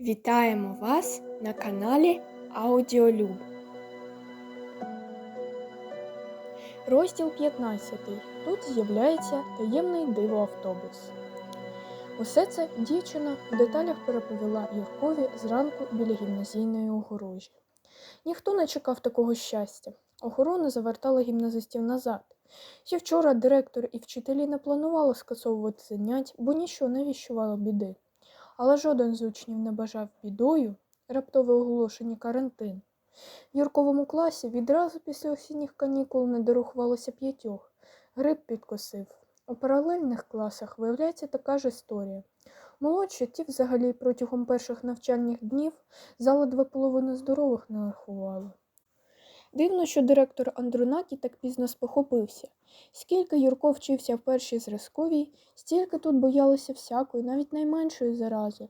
Вітаємо вас на каналі Аудіолюб. Розділ 15. Тут з'являється таємний дивоавтобус. Усе це дівчина в деталях переповіла Юркові зранку біля гімназійної огорожі. Ніхто не чекав такого щастя. Охорона завертала гімназистів назад. Ще вчора директор і вчителі не планували скасовувати занять, бо нічого не віщувало біди. Але жоден з учнів не бажав бідою раптове оголошення карантин. В Юрковому класі відразу після осінніх канікул не дорахувалося п'ятьох. Грип підкосив. У паралельних класах виявляється така ж історія. Молодші ті взагалі протягом перших навчальних днів заледве половину здорових не рахували. Дивно, що директор Андронакі так пізно спохопився. Скільки Юрко вчився в першій зразковій, стільки тут боялися всякої, навіть найменшої зарази.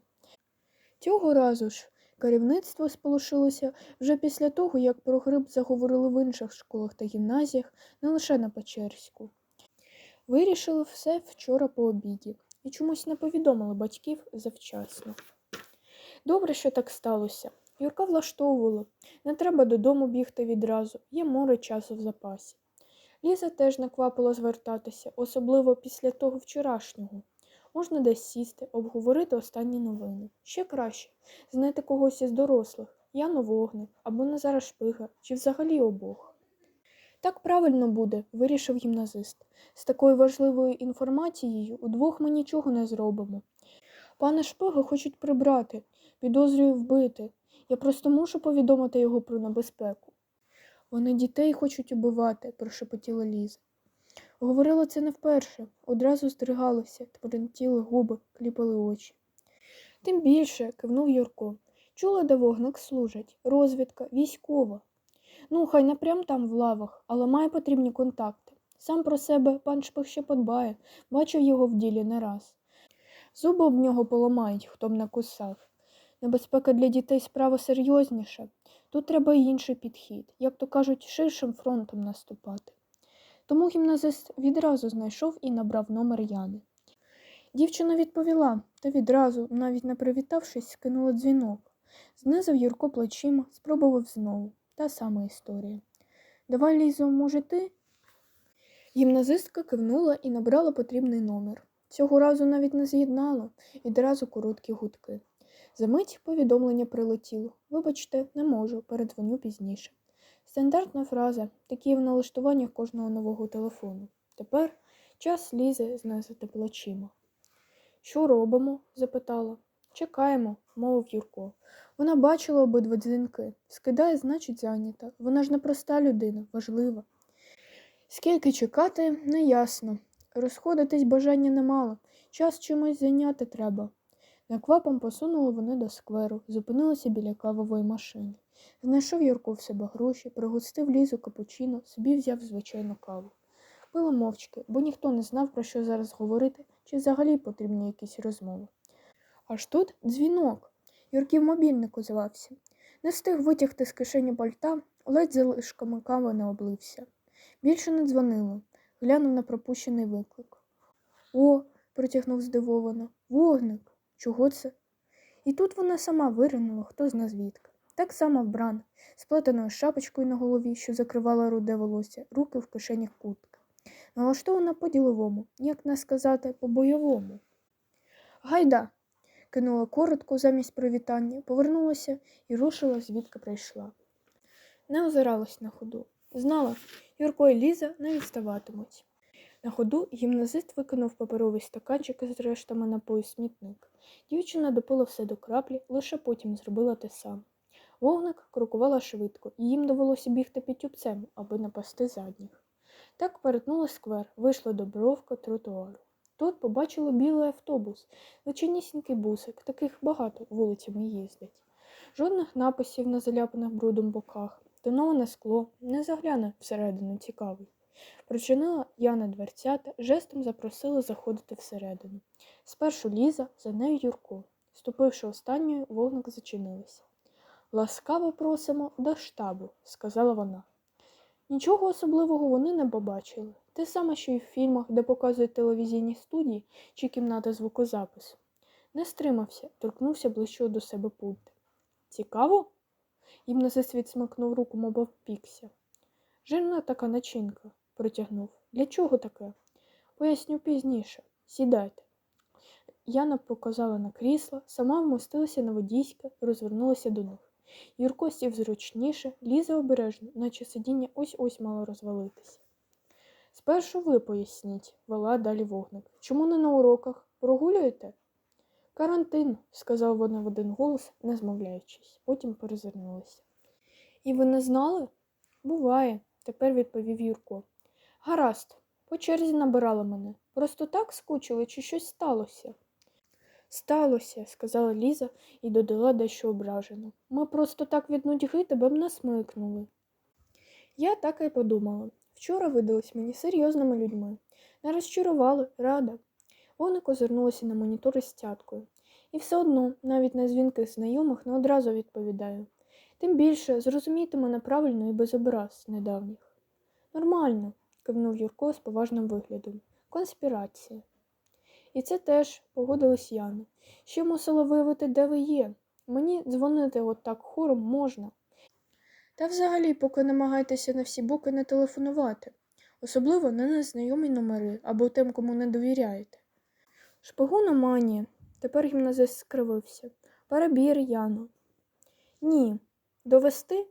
Цього разу ж керівництво сполошилося вже після того, як про грип заговорили в інших школах та гімназіях, не лише на Печерську. Вирішили все вчора по обіді і чомусь не повідомили батьків завчасно. Добре, що так сталося. Юрка влаштовувала. Не треба додому бігти відразу, є море часу в запасі. Ліза теж не звертатися, особливо після того вчорашнього. Можна десь сісти, обговорити останні новини. Ще краще знайти когось із дорослих, Яну Вогник або Назара Шпига, чи взагалі обох. Так правильно буде, вирішив гімназист. З такою важливою інформацією удвох ми нічого не зробимо. Пана Шпига хочуть прибрати, підозрюю вбити. Я просто мушу повідомити його про небезпеку. Вони дітей хочуть убивати, прошепотіла Ліза. Говорила це не вперше, одразу здригалося, тремтіли губи, кліпали очі. Тим більше, кивнув Юрко. Чула, де вогник служать, розвідка, військова. Ну, хай не прям там в лавах, але має потрібні контакти. Сам про себе пан Шпих ще подбає, бачив його в ділі не раз. Зуби об нього поламають, хто б не кусав. Небезпека для дітей справа серйозніша. Тут треба інший підхід, як то кажуть, ширшим фронтом наступати. Тому гімназист відразу знайшов і набрав номер Яни. Дівчина відповіла та відразу, навіть не привітавшись, скинула дзвінок. Знизив Юрко плечима, спробував знову. Та сама історія. Давай, Лізо, може, ти? Гімназистка кивнула і набрала потрібний номер. Цього разу навіть не з'єднала, відразу короткі гудки. Замить повідомлення прилетіло. Вибачте, не можу, передзвоню пізніше. Стандартна фраза, такі в налаштуваннях кожного нового телефону. Тепер час лізе знизити плечима. Що робимо? запитала. Чекаємо, мовив Юрко. Вона бачила обидва дзвінки. Скидає, значить, зайнята. Вона ж не проста людина, важлива. Скільки чекати, неясно. Розходитись бажання немало. Час чимось зайняти треба. Наквапом посунули вони до скверу, зупинилися біля кавової машини. Знайшов Юрко в себе гроші, пригостив лізу капучино, собі взяв звичайну каву. Пили мовчки, бо ніхто не знав, про що зараз говорити, чи взагалі потрібні якісь розмови. Аж тут дзвінок. Юрків мобільник озвався. Не встиг витягти з кишені пальта, ледь залишками кави не облився. Більше не дзвонило, глянув на пропущений виклик. О, протягнув здивовано, вогник. Чого це? І тут вона сама виринула, хто зна звідки. Так само вбрана, з плетеною шапочкою на голові, що закривала руде волосся, руки в кишенях куртки. Налаштована по-діловому, як не сказати, по-бойовому. Гайда, кинула коротко замість привітання, повернулася і рушила, звідки прийшла. Не озиралась на ходу. Знала, Юрко і Ліза не відставатимуть. На ходу гімназист викинув паперовий стаканчик із рештами напою смітник. Дівчина допила все до краплі, лише потім зробила те саме. Вогник крокувала швидко, і їм довелося бігти підтюбцем, аби не пасти задніх. Так перетнули сквер, вийшли до бровка тротуару. Тут побачили білий автобус, величинісінький бусик, таких багато вулицями їздять. Жодних написів на заляпаних брудом боках, тоноване скло, не загляне всередину цікавий. Причинила Яна дверцята, жестом запросила заходити всередину. Спершу Ліза, за нею Юрко. Ступивши останньою, вогник зачинилися. Ласкаво просимо до штабу, сказала вона. Нічого особливого вони не побачили. Те саме, що й в фільмах, де показують телевізійні студії чи кімнати звукозапису. Не стримався, торкнувся ближчого до себе пульта. Цікаво? Гімназист відсмикнув руку, мов обпікся. Жирна така начинка, протягнув. Для чого таке? Поясню пізніше. Сідайте. Яна показала на крісло, сама вмостилася на водійське, розвернулася до них. Юрко сів зручніше, лізе обережно, наче сидіння ось-ось мало розвалитися. Спершу ви поясніть, вела далі вогник. Чому не на уроках? Прогулюєте? Карантин, сказав вона в один голос, не змовляючись, потім перезирнулися. І ви не знали? Буває, тепер відповів Юрко. Гаразд, по черзі набирала мене. Просто так скучили, чи щось сталося? Сталося, сказала Ліза і додала дещо ображено. Ми просто так від нудьги тебе б насмикнули. Я так і подумала. Вчора видались мені серйозними людьми. Не розчарували, рада. Воник озирнулася на монітори з тяткою. І все одно, навіть на дзвінки знайомих не одразу відповідаю. Тим більше зрозумійте мене правильно і без образ недавніх. Нормально, кивнув Юрко з поважним виглядом. Конспірація. І це теж погодилась Яна. Ще мусила виявити, де ви є. Мені дзвонити от так хором можна. Та взагалі, поки намагайтеся на всі боки не телефонувати, особливо на незнайомі номери або тим, кому не довіряєте. Шпигуноманія. Тепер гімназист скривився. Перебір, Яно. Ні. Довести?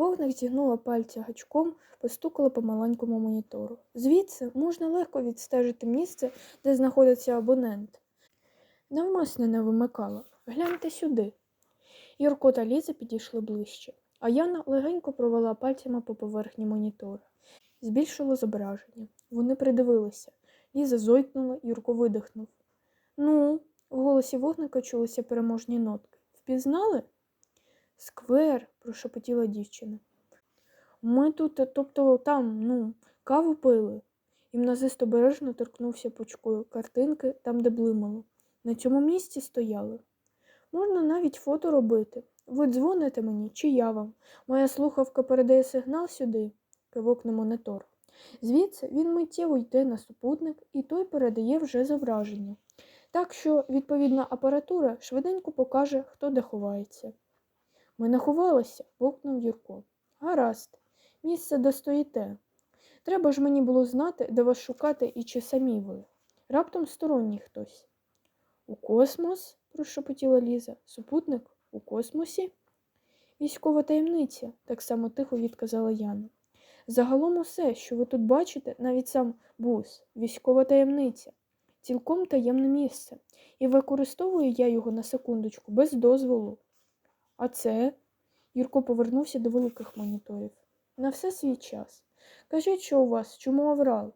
Вогник зігнула пальця гачком, постукала по маленькому монітору. Звідси можна легко відстежити місце, де знаходиться абонент. Навмисне не вимикала. Гляньте сюди. Юрко та Ліза підійшли ближче, а Яна легенько провела пальцями по поверхні монітора. Збільшило зображення. Вони придивилися. Ліза зойкнула, Юрко видихнув. Ну, в голосі вогника чулися переможні нотки. Впізнали? Сквер, прошепотіла дівчина. Ми тут, тобто там, ну, каву пили. Гімназист обережно торкнувся пучкою картинки там, де блимало. На цьому місці стояли. Можна навіть фото робити. Ви дзвоните мені, чи я вам. Моя слухавка передає сигнал сюди, кивок на монітор. Звідси він миттєво йде на супутник, і той передає вже зображення. Так що відповідна апаратура швиденько покаже, хто де ховається. Ми не ховалися, бовкнув Юрко. Гаразд, місце де стоїте. Треба ж мені було знати, де вас шукати і чи самі ви. Раптом сторонній хтось. У космос? прошепотіла Ліза. Супутник у космосі? Військова таємниця, так само тихо відказала Яна. Загалом усе, що ви тут бачите, навіть сам бус, військова таємниця, цілком таємне місце, і використовую я його на секундочку без дозволу. А це? Юрко повернувся до великих моніторів. На все свій час. Кажіть, що у вас, чому аврал?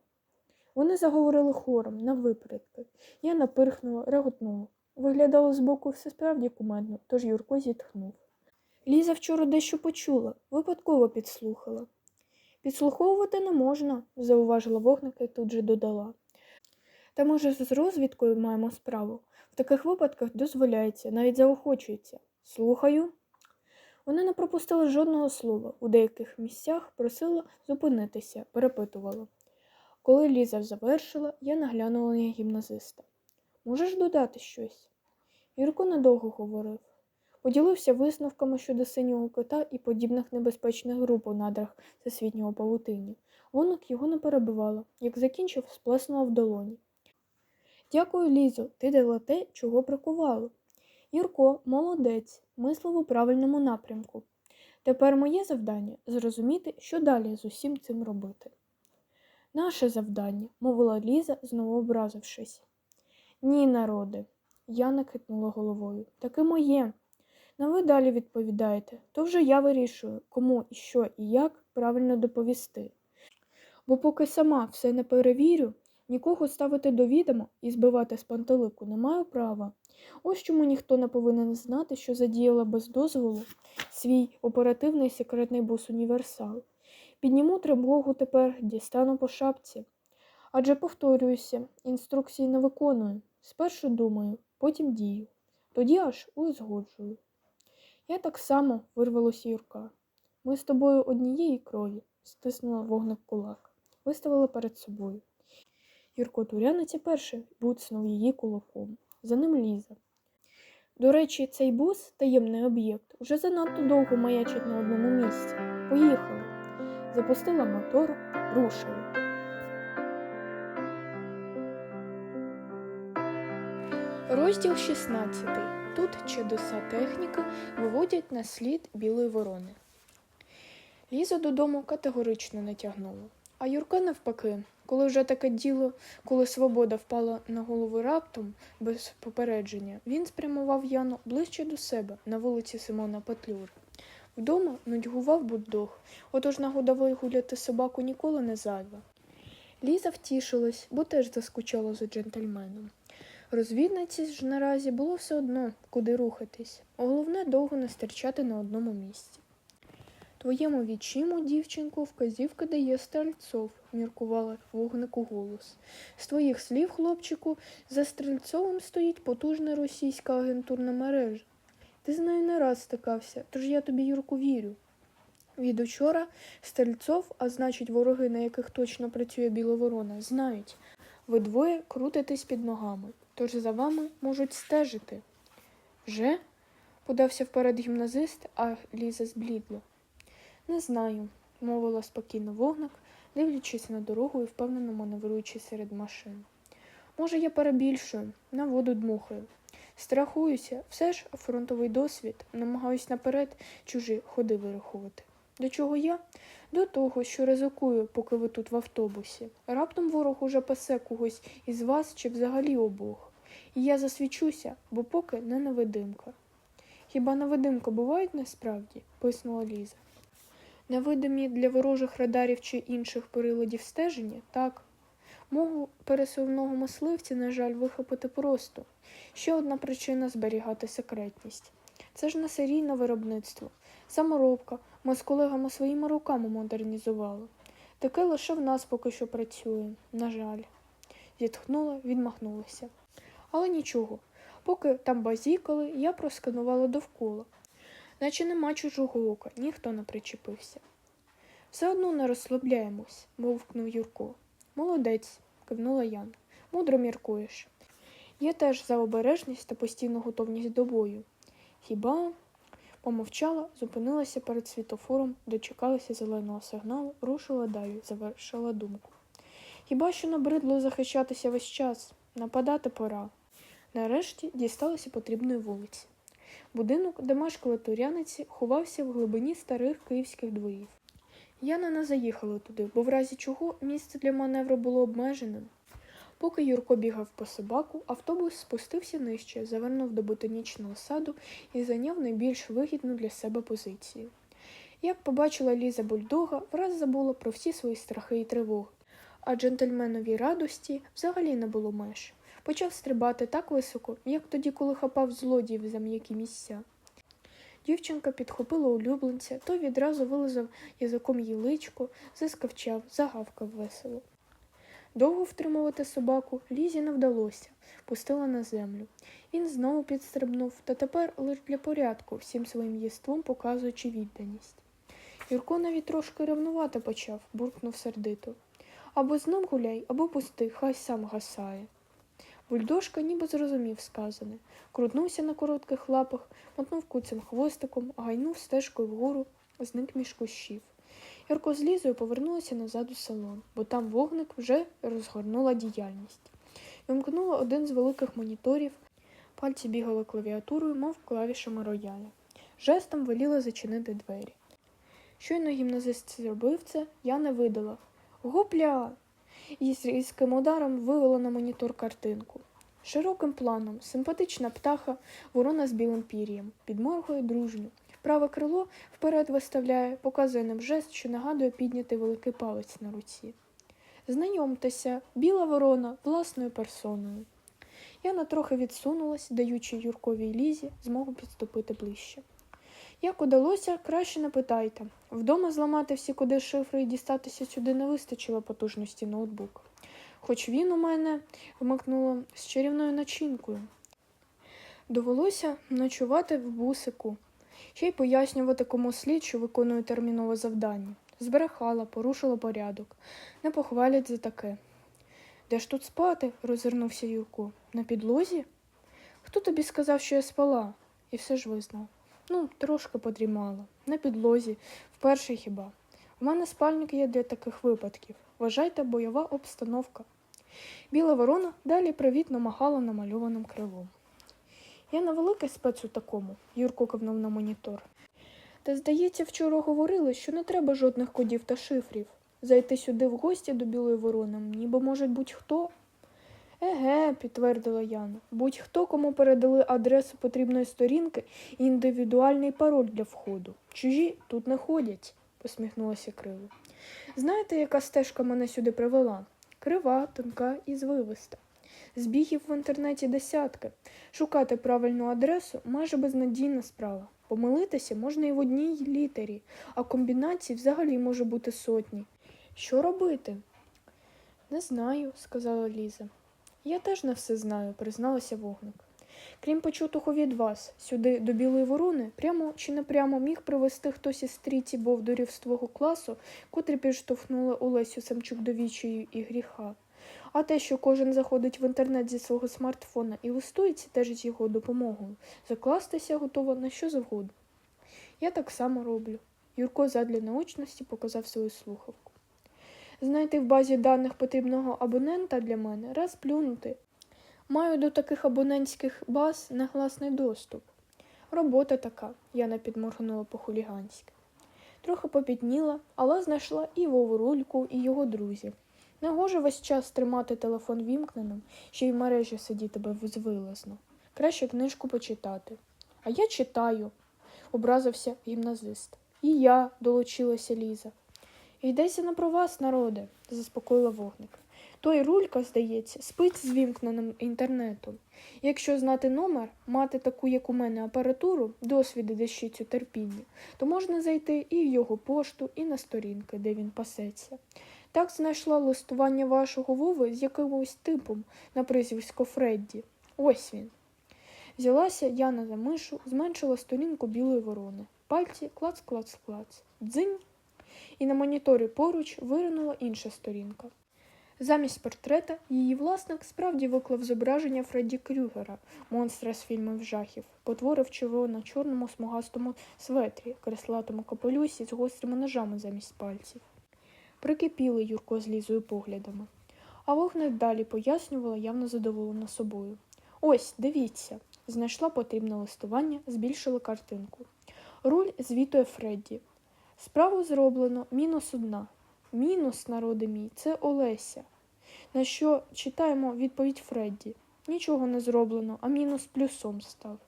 Вони заговорили хором, на випередки. Я напирхнула, реготнула. Виглядало збоку все справді кумедно, тож Юрко зітхнув. Ліза вчора дещо почула, випадково підслухала. Підслуховувати не можна, зауважила вогника і тут же додала. Та, може, з розвідкою маємо справу. В таких випадках дозволяється, навіть заохочується. Слухаю. Вона не пропустила жодного слова, у деяких місцях просила зупинитися, перепитувала. Коли Ліза завершила, я наглянула на гімназиста. Можеш додати щось? Юрко недовго говорив. Поділився висновками щодо синього кота і подібних небезпечних груп у надрах всесвітнього павутиння. Вонок його не перебивала. Як закінчив, сплеснула в долоні. Дякую, Лізо, ти дала те, чого бракувало. Юрко, молодець, мислив у правильному напрямку. Тепер моє завдання зрозуміти, що далі з усім цим робити. Наше завдання, мовила Ліза, знову образившись. Ні, народи, Яна хитнула головою. Таки моє. На ви далі відповідаєте, то вже я вирішую, кому і що і як правильно доповісти. Бо поки сама все не перевірю, нікого ставити до відома і збивати з пантелику не маю права. Ось чому ніхто не повинен знати, що задіяла без дозволу свій оперативний секретний бус універсал. Підніму тривогу тепер, дістану по шапці. Адже повторююся, інструкції не виконую. Спершу думаю, потім дію. Тоді аж узгоджую. Я так само вирвалося Юрка. Ми з тобою однієї крові, стиснула вогник кулак, виставила перед собою. Юрко Турянець перший буцнув її кулаком. За ним Ліза. До речі, цей бус, таємний об'єкт, уже занадто довго маячить на одному місці. Поїхали. Запустила мотор, рушили. Розділ 16. Тут чудеса техніки виводять на слід білої ворони. Ліза додому категорично не тягнула. А Юрка навпаки, коли вже таке діло, коли свобода впала на голову раптом, без попередження, він спрямував Яну ближче до себе на вулиці Симона Петлюри. Вдома нудьгував буддог, отож нагода вигуляти собаку ніколи не зайва. Ліза втішилась, бо теж заскучала за джентльменом. Розвідниці ж наразі було все одно, куди рухатись. Головне довго не стерчати на одному місці. Твоєму відчиму, дівчинку, вказівка дає стрельцов, міркувала вогнику голос. З твоїх слів, хлопчику, за стрельцовим стоїть потужна російська агентурна мережа. Ти з нею не раз стикався, тож я тобі, Юрку, вірю. Від учора стрельцов, а значить вороги, на яких точно працює біловорона, знають. Ви двоє крутитесь під ногами, тож за вами можуть стежити. Вже? подався вперед гімназист, а Ліза зблідла. Не знаю, мовила спокійно вогник, дивлячись на дорогу і впевнено маневруючи серед машин. Може, я перебільшую, на воду дмухаю. Страхуюся, все ж фронтовий досвід, намагаюсь наперед чужі ходи вирахувати. До чого я? До того, що ризикую, поки ви тут в автобусі. Раптом ворог уже пасе когось із вас чи взагалі обох. І я засвічуся, бо поки не невидимка. Хіба невидимка бувають насправді? писнула Ліза. Невидимі для ворожих радарів чи інших приладів стеження? Так. Мого пересувного мисливця, на жаль, вихопити просто. Ще одна причина зберігати секретність. Це ж не серійне виробництво. Саморобка. Ми з колегами своїми руками модернізували. Таке лише в нас поки що працює, на жаль. Зітхнула, відмахнулася. Але нічого. Поки там базікали, я просканувала довкола. Наче нема чужого ока, ніхто не причепився. Все одно не розслабляємось, мовкнув Юрко. Молодець, кивнула Яна. Мудро міркуєш. Я теж за обережність та постійну готовність до бою. Хіба помовчала, зупинилася перед світофором, дочекалася зеленого сигналу, рушила далі, завершила думку. Хіба що набридло захищатися весь час, нападати пора. Нарешті дісталася потрібної вулиці. Будинок, де мешкали туряниці, ховався в глибині старих київських дворів. Яна не заїхала туди, бо в разі чого місце для маневру було обмеженим. Поки Юрко бігав по собаку, автобус спустився нижче, завернув до ботанічного саду і зайняв найбільш вигідну для себе позицію. Як побачила Ліза бульдога, враз забула про всі свої страхи і тривоги, а джентльменовій радості взагалі не було меж. Почав стрибати так високо, як тоді, коли хапав злодіїв за м'які місця. Дівчинка підхопила улюбленця, той відразу вилизав язиком її личко, заскавчав, загавкав весело. Довго втримувати собаку Лізі не вдалося, пустила на землю. Він знову підстрибнув, та тепер лише для порядку, всім своїм єством показуючи відданість. Юрко навіть трошки ревнувати почав, буркнув сердито. Або з ним гуляй, або пусти, хай сам гасає. Бульдожка ніби зрозумів сказане, крутнувся на коротких лапах, мотнув куцем хвостиком, гайнув стежкою вгору, зник між кущів. Ярко з Лізою повернулася назад у салон, бо там вогник вже розгорнула діяльність. Вимкнула один з великих моніторів, пальці бігали клавіатурою, мов клавішами рояля. Жестом веліла зачинити двері. Щойно гімназист зробив це, я не видала. Гопля! І з різким ударом вивела на монітор картинку. Широким планом, симпатична птаха, ворона з білим пір'ям, підморгує дружню. Праве крило вперед виставляє, показує нам жест, що нагадує підняти великий палець на руці. Знайомтеся, біла ворона власною персоною. Яна трохи відсунулась, даючи Юрковій лізі змогу підступити ближче. Як удалося, краще не питайте. Вдома зламати всі коди шифри і дістатися сюди не вистачило потужності ноутбука. Хоч він у мене вмикнуло з чарівною начинкою. Довелося ночувати в бусику, ще й пояснювати кому слід, що виконує термінове завдання. Збрехала, порушила порядок. Не похвалять за таке. Де ж тут спати? розвернувся Юрко. На підлозі? Хто тобі сказав, що я спала? І все ж визнав. Ну, трошки подрімала. На підлозі, вперше хіба. У мене спальник є для таких випадків. Вважайте, бойова обстановка. Біла ворона далі привітно махала намальованим крилом. Я на великий спец у такому, Юрко кивнув на монітор. Та, здається, вчора говорили, що не треба жодних кодів та шифрів. Зайти сюди в гості до білої ворони, ніби може будь-хто. Еге, підтвердила Яна. Будь-хто, кому передали адресу потрібної сторінки і індивідуальний пароль для входу. Чужі тут не ходять, посміхнулася Криво. Знаєте, яка стежка мене сюди привела? Крива, тонка і звивиста. Збігів в інтернеті десятки. Шукати правильну адресу майже безнадійна справа. Помилитися можна і в одній літері, а комбінацій взагалі може бути сотні. Що робити? Не знаю, сказала Ліза. Я теж не все знаю, призналася вогник. Крім почутого від вас, сюди до білої ворони, прямо чи не прямо міг привезти хтось із трійці бовдурів з твого класу, котрі підштовхнули Олесю Самчук до вічої і гріха. А те, що кожен заходить в інтернет зі свого смартфона і листується теж з його допомогою, закластися готова на що завгодно. Я так само роблю. Юрко задля наочності показав свою слухавку. Знайти в базі даних потрібного абонента для мене раз плюнути. Маю до таких абонентських баз негласний доступ. Робота така, Яна підморгнула по-хуліганськи. Трохи попітніла, але знайшла і Вову Рульку, і його друзів. Негоже весь час тримати телефон вімкненим, ще й в мережі сидіти безвилазно. Краще книжку почитати. А я читаю, образився гімназист. І я, долучилася Ліза. Йдеться не про вас, народе, заспокоїла вогник. Той рулька, здається, спить з вімкненим інтернетом. Якщо знати номер, мати таку, як у мене, апаратуру, досвіди дещицю терпіння, то можна зайти і в його пошту, і на сторінки, де він пасеться. Так знайшла листування вашого Вови з якимось типом на прізвисько Фредді. Ось він. Взялася Яна за мишу, зменшила сторінку білої ворони. Пальці клац-клац-клац. Дзинь. І на моніторі поруч виринула інша сторінка. Замість портрета її власник справді виклав зображення Фредді Крюгера, монстра з фільмів жахів, потворив червоно чорному смугастому светрі, креслатому капелюсі з гострими ножами замість пальців. Прикипіли Юрко з Лізою поглядами. А вогник далі пояснювала, явно задоволена собою. Ось, дивіться, знайшла потрібне листування, збільшила картинку. Руль звітує Фредді. Справу зроблено мінус одна. Мінус, народи мій, це Олеся. На що читаємо відповідь Фредді. Нічого не зроблено, а мінус плюсом став.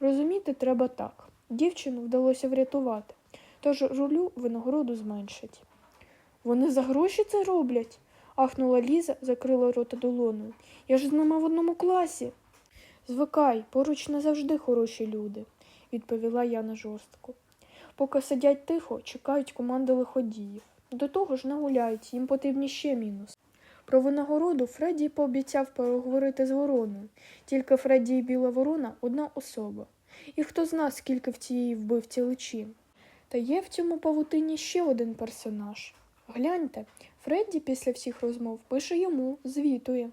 Розуміти треба так. Дівчину вдалося врятувати, тож рулю винагороду зменшать. Вони за гроші це роблять? ахнула Ліза, закрила рота долоною. Я ж з ними в одному класі. Звикай, поруч не завжди хороші люди, відповіла Яна жорстко. Поки сидять тихо, чекають команди лиходіїв. До того ж не гуляють, їм потрібні ще мінус. Про винагороду Фредді пообіцяв переговорити з вороною. Тільки Фредді і Біла Ворона одна особа. І хто зна, скільки в цієї вбивці личин. Та є в цьому павутині ще один персонаж. Гляньте, Фредді після всіх розмов пише йому, звітує.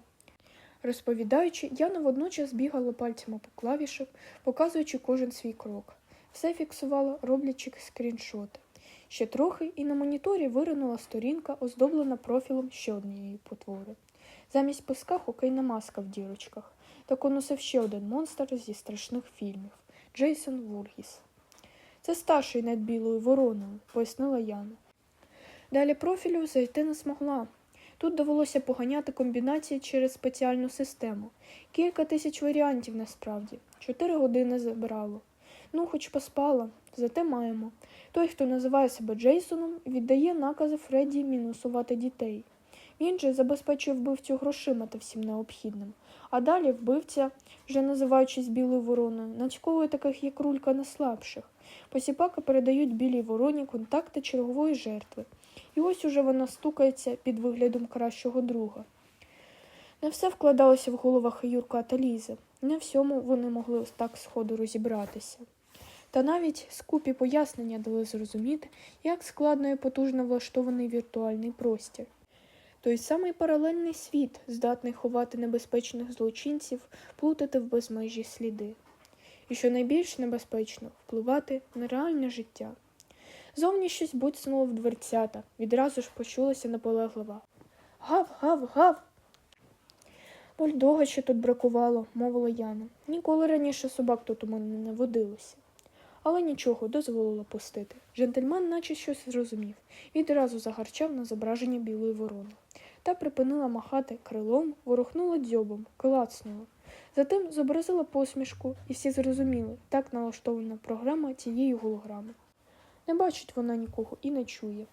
Розповідаючи, Яна водночас бігала пальцями по клавішах, показуючи кожен свій крок. Все фіксувала, роблячи скріншоти. Ще трохи, і на моніторі виринула сторінка, оздоблена профілем ще однієї потвори. Замість писка хокейна маска в дірочках. Таку носив ще один монстр зі страшних фільмів Джейсон Вургіс. Це старший над білою вороною, пояснила Яна. Далі профілю зайти не змогла. Тут довелося поганяти комбінації через спеціальну систему. Кілька тисяч варіантів насправді. Чотири години забрало. Ну, хоч поспала, зате маємо. Той, хто називає себе Джейсоном, віддає накази Фредді мінусувати дітей. Він же забезпечує вбивцю грошима та всім необхідним. А далі вбивця, вже називаючись білою вороною, нацьковує таких як рулька на слабших. Посіпаки передають білій вороні контакти чергової жертви. І ось уже вона стукається під виглядом кращого друга. Не все вкладалося в головах Юрка та Лізи, не всьому вони могли так сходу розібратися. Та навіть скупі пояснення дали зрозуміти, як складно і потужно влаштований віртуальний простір. Той самий паралельний світ, здатний ховати небезпечних злочинців, плутати в безмежі сліди. І що найбільш небезпечно впливати на реальне життя. Зовні щось буцнуло в дверцята, відразу ж почулася наполеглива. Гав, гав, гав. Бульдога ще тут бракувало, мовила Яна. Ніколи раніше собак тут у мене не водилося. Але нічого, дозволила пустити. Джентльмен наче щось зрозумів, відразу загарчав на зображення білої ворони. Та припинила махати крилом, ворухнула дзьобом, клацнула. Затим зобразила посмішку, і всі зрозуміли, так налаштована програма цієї голограми. Не бачить вона нікого і не чує.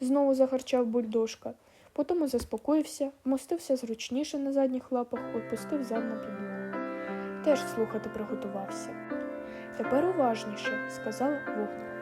Знову загарчав бульдожка, потім заспокоївся, вмостився зручніше на задніх лапах, відпустив зад на підлогу. Теж слухати приготувався. Тепер уважніше, сказала вогник.